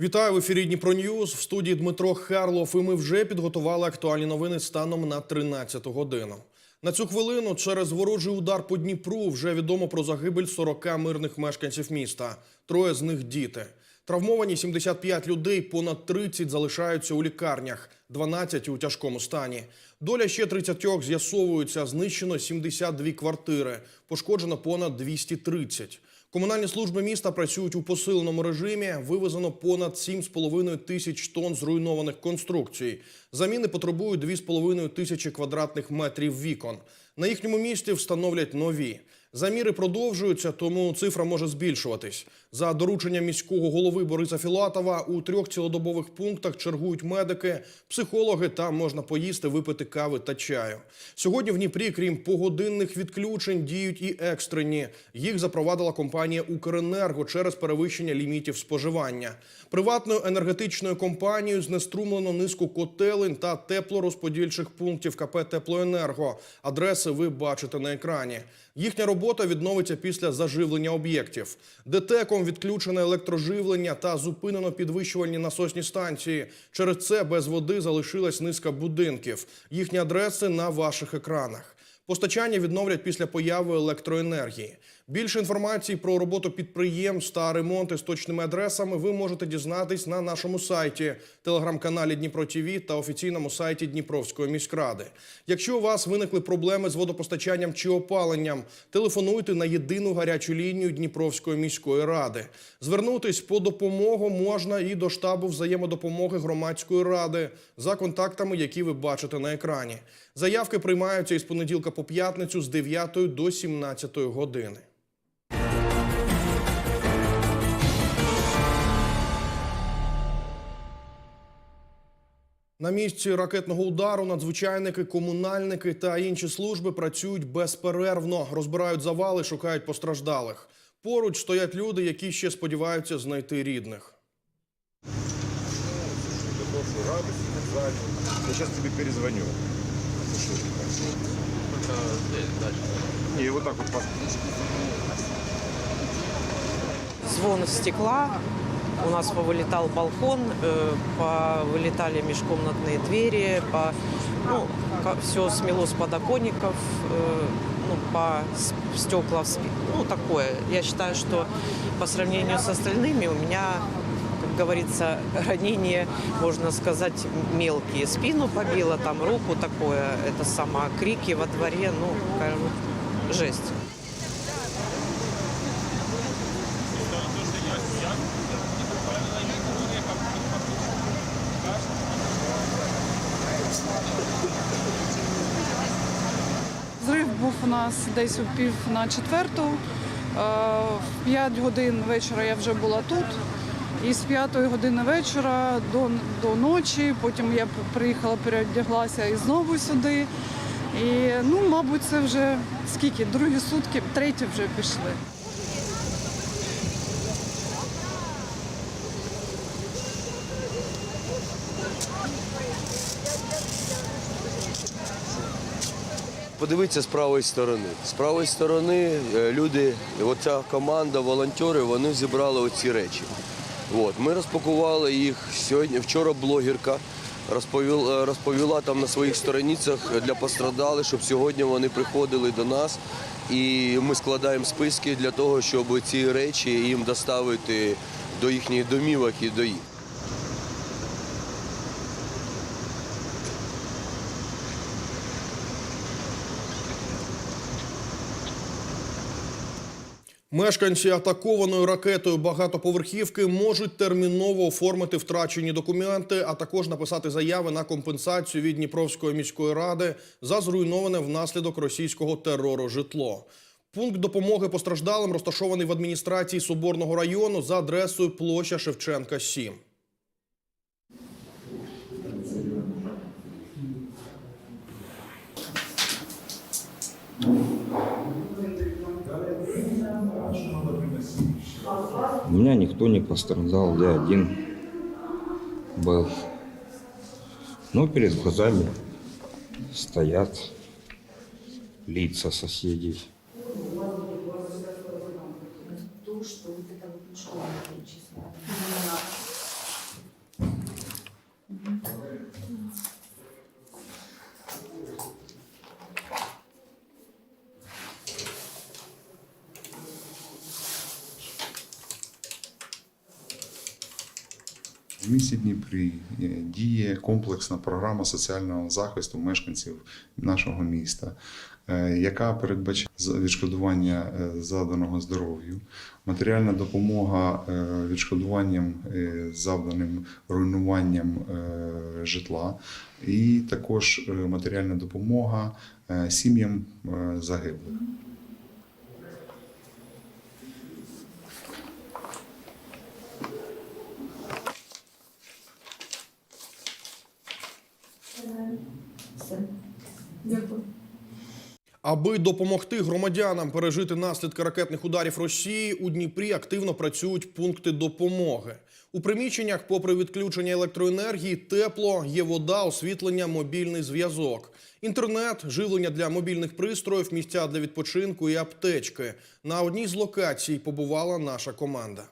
Вітаю в ефірі Дніпро Ньюз. В студії Дмитро Харлов. І ми вже підготували актуальні новини станом на 13 годину. На цю хвилину через ворожий удар по Дніпру вже відомо про загибель 40 мирних мешканців міста. Троє з них діти. Травмовані 75 людей, понад 30 залишаються у лікарнях, 12 у тяжкому стані. Доля ще 30 з'ясовується. Знищено 72 квартири, пошкоджено понад 230. Комунальні служби міста працюють у посиленому режимі. Вивезено понад 7,5 тисяч тонн зруйнованих конструкцій. Заміни потребують 2,5 тисячі квадратних метрів вікон. На їхньому місці встановлять нові. Заміри продовжуються, тому цифра може збільшуватись. За дорученням міського голови Бориса Філатова у трьох цілодобових пунктах чергують медики, психологи та можна поїсти, випити кави та чаю. Сьогодні в Дніпрі, крім погодинних відключень, діють і екстрені. Їх запровадила компанія Укренерго через перевищення лімітів споживання. Приватною енергетичною компанією знеструмлено низку котелень та теплорозподільчих пунктів КП Теплоенерго. Адреси ви бачите на екрані. Їхня робота відновиться після заживлення об'єктів. ДТЕКом відключене електроживлення та зупинено підвищувальні насосні станції. Через це без води залишилась низка будинків. Їхні адреси на ваших екранах. Постачання відновлять після появи електроенергії. Більше інформації про роботу підприємств та ремонти з точними адресами ви можете дізнатись на нашому сайті, телеграм-каналі Дніпро ТІВІ та офіційному сайті Дніпровської міськради. Якщо у вас виникли проблеми з водопостачанням чи опаленням, телефонуйте на єдину гарячу лінію Дніпровської міської ради. Звернутись по допомогу можна і до штабу взаємодопомоги громадської ради за контактами, які ви бачите на екрані. Заявки приймаються із понеділка по п'ятницю з 9 до 17 години. На місці ракетного удару надзвичайники, комунальники та інші служби працюють безперервно, розбирають завали, шукають постраждалих. Поруч стоять люди, які ще сподіваються знайти рідних. Я сейчас тебе перезвоню. Не, вот так вот по- звон стекла. У нас повылетал балкон, э, повылетали межкомнатные двери, по, ну, все смело с подоконников, э, ну, по стекла, ну, такое. Я считаю, что по сравнению с остальными у меня, как говорится, ранения, можно сказать, мелкие. Спину побило, там руку такое, это сама, крики во дворе, ну, жесть. Нас десь у пів на четверту. Е, В 5 годин вечора я вже була тут. І з п'ятої години вечора до, до ночі, потім я приїхала, переодяглася і знову сюди. І ну, мабуть, це вже скільки? Другі сутки, треті вже пішли. Подивіться з правої сторони. З правої сторони е, люди, оця команда, волонтери, вони зібрали оці речі. От, ми розпакували їх сьогодні. Вчора блогерка розповіла, розповіла там на своїх сторінцях для пострадалих, щоб сьогодні вони приходили до нас. І ми складаємо списки для того, щоб ці речі їм доставити до їхніх домівок і до їх. Мешканці атакованої ракетою багатоповерхівки можуть терміново оформити втрачені документи, а також написати заяви на компенсацію від Дніпровської міської ради за зруйноване внаслідок російського терору житло. Пункт допомоги постраждалим розташований в адміністрації Соборного району за адресою площа Шевченка 7. Меня никто не пострадал, я один был. Но перед глазами стоят лица соседей. то, что вот В місті Дніпрі е, діє комплексна програма соціального захисту мешканців нашого міста, е, яка передбачає відшкодування е, завданого здоров'ю, матеріальна допомога відшкодуванням завданим руйнуванням житла, і також матеріальна допомога сім'ям загиблих. Аби допомогти громадянам пережити наслідки ракетних ударів Росії, у Дніпрі активно працюють пункти допомоги. У приміщеннях, попри відключення електроенергії, тепло, є вода, освітлення, мобільний зв'язок, інтернет, живлення для мобільних пристроїв, місця для відпочинку і аптечки. На одній з локацій побувала наша команда.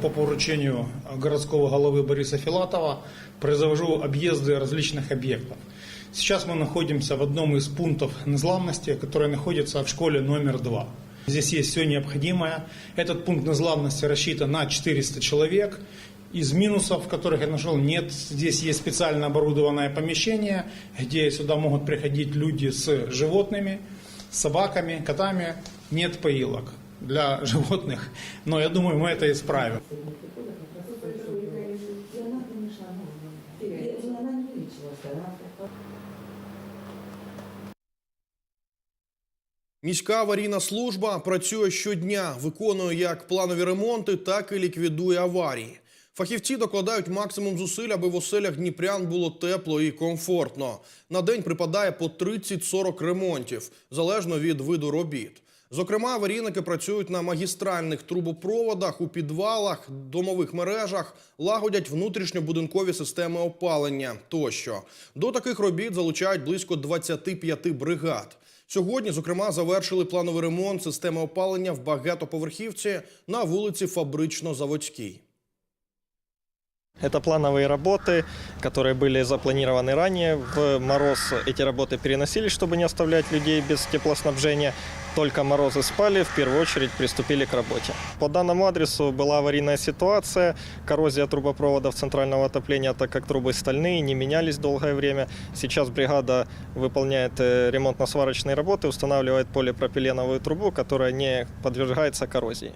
По поручению городского головы Бориса Филатова произвожу объезды различных объектов. Сейчас мы находимся в одном из пунктов незламности, который находится в школе номер два. Здесь есть все необходимое. Этот пункт незламности рассчитан на 400 человек. Из минусов, которых я нашел, нет. Здесь есть специально оборудованное помещение, где сюда могут приходить люди с животными, с собаками, котами. Нет поилок для животных, но я думаю, мы это исправим. Міська аварійна служба працює щодня, виконує як планові ремонти, так і ліквідує аварії. Фахівці докладають максимум зусиль, аби в оселях дніпрян було тепло і комфортно. На день припадає по 30-40 ремонтів, залежно від виду робіт. Зокрема, аварійники працюють на магістральних трубопроводах, у підвалах, домових мережах, лагодять внутрішньобудинкові системи опалення тощо. До таких робіт залучають близько 25 бригад. Сьогодні, зокрема, завершили плановий ремонт системи опалення в багатоповерхівці на вулиці Фабрично-Заводській. Это плановые работы, которые были запланированы ранее. В мороз эти работы переносились, чтобы не оставлять людей без теплоснабжения. Только морозы спали, в первую очередь приступили к работе. По данному адресу была аварийная ситуация, коррозия трубопроводов центрального отопления, так как трубы стальные, не менялись долгое время. Сейчас бригада выполняет э, ремонтно-сварочные работы, устанавливает полипропиленовую трубу, которая не подвергается коррозии.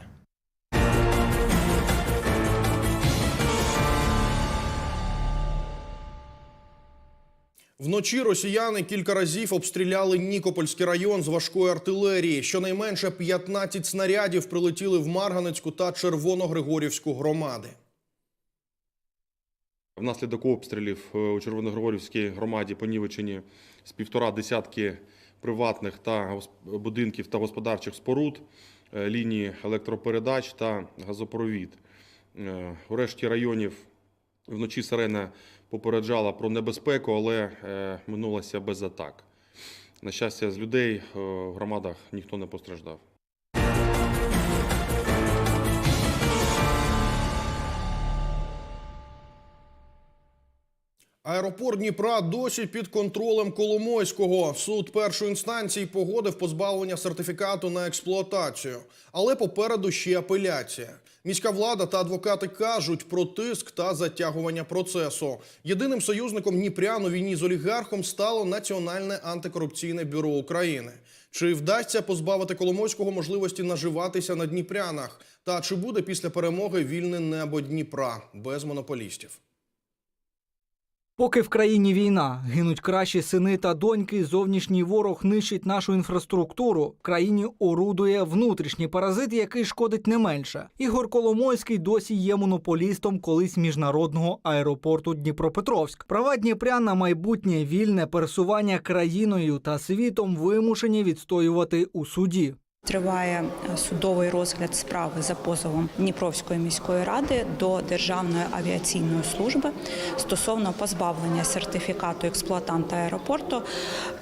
Вночі росіяни кілька разів обстріляли Нікопольський район з важкої артилерії. Щонайменше 15 снарядів прилетіли в Марганецьку та Червоногригорівську громади. Внаслідок обстрілів е, у Червоногригорівській громаді понівечені з півтора десятки приватних та будинків та господарчих споруд, е, лінії електропередач та газопровід. Е, У районів вночі сирена попереджала про небезпеку, але е, минулася без атак. На щастя, з людей е, в громадах ніхто не постраждав. Аеропорт Дніпра досі під контролем Коломойського. Суд першої інстанції погодив позбавлення сертифікату на експлуатацію. Але попереду ще апеляція. Міська влада та адвокати кажуть про тиск та затягування процесу. Єдиним союзником Дніпрян у війні з олігархом стало Національне антикорупційне бюро України. Чи вдасться позбавити Коломойського можливості наживатися на Дніпрянах? Та чи буде після перемоги вільне небо Дніпра без монополістів? Поки в країні війна гинуть кращі сини та доньки, зовнішній ворог нищить нашу інфраструктуру. Країні орудує внутрішній паразит, який шкодить не менше. Ігор Коломойський досі є монополістом колись міжнародного аеропорту Дніпропетровськ. Права Дніпрян на майбутнє вільне пересування країною та світом вимушені відстоювати у суді. Триває е, судовий розгляд справи за позовом Дніпровської міської ради до Державної авіаційної служби стосовно позбавлення сертифікату експлуатанта аеропорту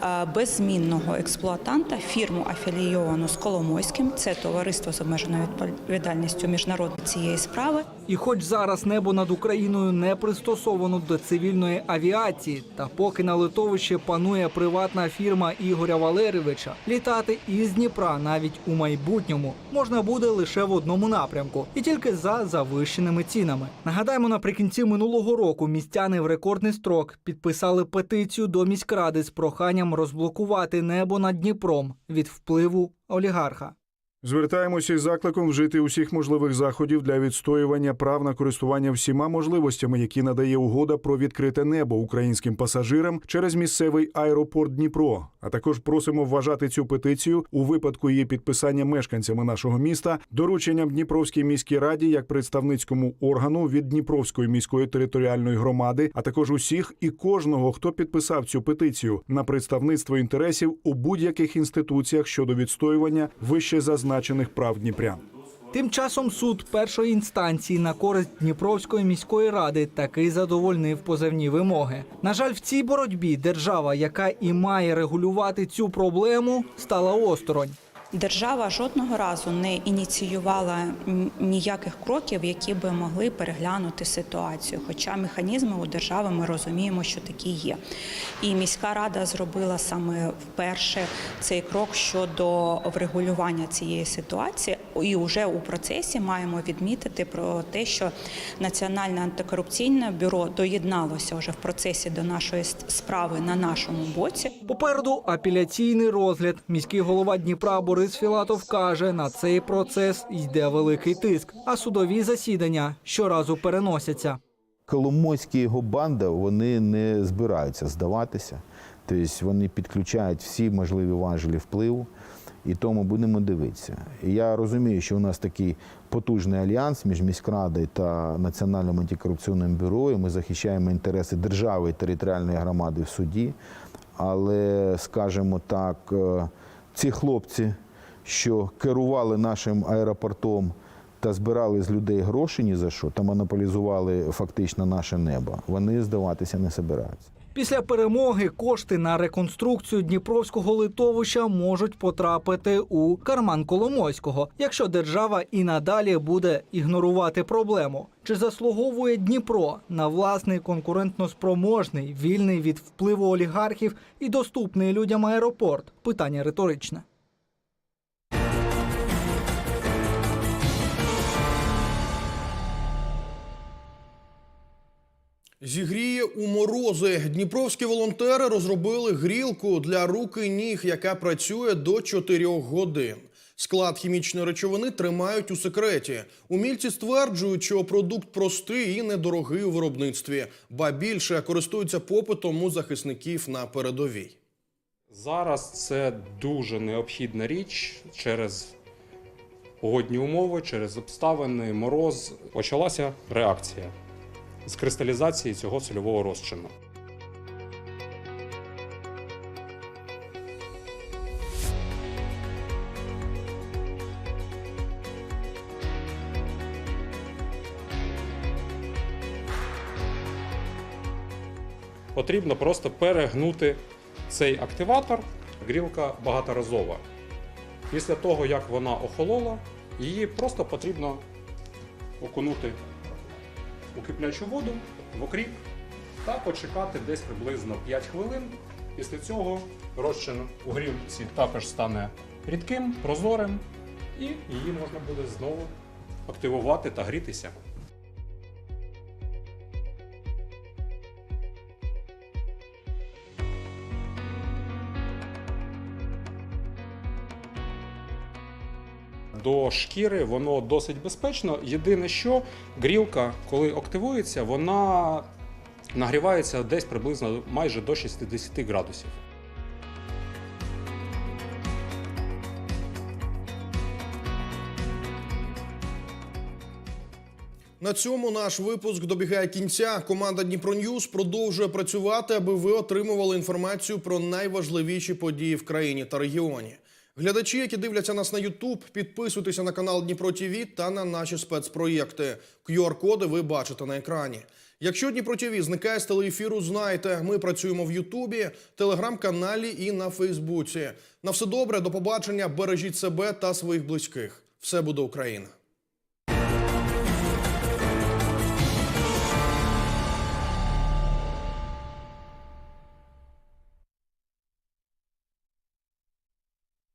е, беззмінного експлуатанта фірму афілійовану з Коломойським. Це товариство з обмеженою відповідальністю міжнародної цієї справи. І хоч зараз небо над Україною не пристосовано до цивільної авіації, та поки на литовищі панує приватна фірма Ігоря Валерійовича, літати із Дніпра навіть у майбутньому можна буде лише в одному напрямку, і тільки за завищеними цінами. Нагадаємо, наприкінці минулого року містяни в рекордний строк підписали петицію до міськради з проханням розблокувати небо над Дніпром від впливу олігарха. Звертаємося із закликом вжити усіх можливих заходів для відстоювання прав на користування всіма можливостями, які надає угода про відкрите небо українським пасажирам через місцевий аеропорт Дніпро. А також просимо вважати цю петицію у випадку її підписання мешканцями нашого міста дорученням Дніпровській міській раді як представницькому органу від Дніпровської міської територіальної громади, а також усіх і кожного, хто підписав цю петицію на представництво інтересів у будь-яких інституціях щодо відстоювання вище зазначених прав Дніпрян. Тим часом суд першої інстанції на користь Дніпровської міської ради таки задовольнив позивні вимоги. На жаль, в цій боротьбі держава, яка і має регулювати цю проблему, стала осторонь. Держава жодного разу не ініціювала ніяких кроків, які би могли переглянути ситуацію. Хоча механізми у держави ми розуміємо, що такі є. І міська рада зробила саме вперше цей крок щодо врегулювання цієї ситуації. І вже у процесі маємо відмітити про те, що Національне антикорупційне бюро доєдналося вже в процесі до нашої справи на нашому боці. Попереду апеляційний розгляд. Міський голова Дніпра Борис Філатов каже, на цей процес йде великий тиск, а судові засідання щоразу переносяться. Коломойські його банда вони не збираються здаватися. Тобто вони підключають всі можливі важелі впливу, і тому будемо дивитися. Я розумію, що у нас такий потужний альянс між міськрадою та Національним антикорупційним бюро. і Ми захищаємо інтереси держави і територіальної громади в суді. Але, скажімо так, е, ці хлопці, що керували нашим аеропортом та збирали з людей гроші ні за що, та монополізували фактично наше небо, вони здаватися не збираються. Після перемоги кошти на реконструкцію Дніпровського литовища можуть потрапити у карман Коломойського, якщо держава і надалі буде ігнорувати проблему. Чи заслуговує Дніпро на власний конкурентноспроможний, вільний від впливу олігархів і доступний людям аеропорт? Питання риторичне. Зігріє у морози. Дніпровські волонтери розробили грілку для рук і ніг, яка працює до 4 годин. Склад хімічної речовини тримають у секреті. Умільці стверджують, що продукт простий і недорогий у виробництві, ба більше користуються попитом у захисників на передовій. Зараз це дуже необхідна річ через погодні умови, через обставини, мороз. Почалася реакція з кристалізації цього сольового розчину. Потрібно просто перегнути цей активатор. Грілка багаторазова. Після того, як вона охолола, її просто потрібно окунути у киплячу воду в окріп та почекати десь приблизно 5 хвилин. Після цього розчин у грілці також стане рідким, прозорим, і її можна буде знову активувати та грітися. До шкіри воно досить безпечно. Єдине, що грілка, коли активується, вона нагрівається десь приблизно майже до 60 градусів. На цьому наш випуск добігає кінця. Команда Дніпро Ньюз продовжує працювати, аби ви отримували інформацію про найважливіші події в країні та регіоні. Глядачі, які дивляться нас на YouTube, підписуйтеся на канал Дніпро ТІВІ та на наші спецпроєкти. QR-коди ви бачите на екрані. Якщо Дніпро ТІВІ зникає з телеефіру, знайте, ми працюємо в Ютубі, телеграм-каналі і на Фейсбуці. На все добре, до побачення, бережіть себе та своїх близьких. Все буде Україна.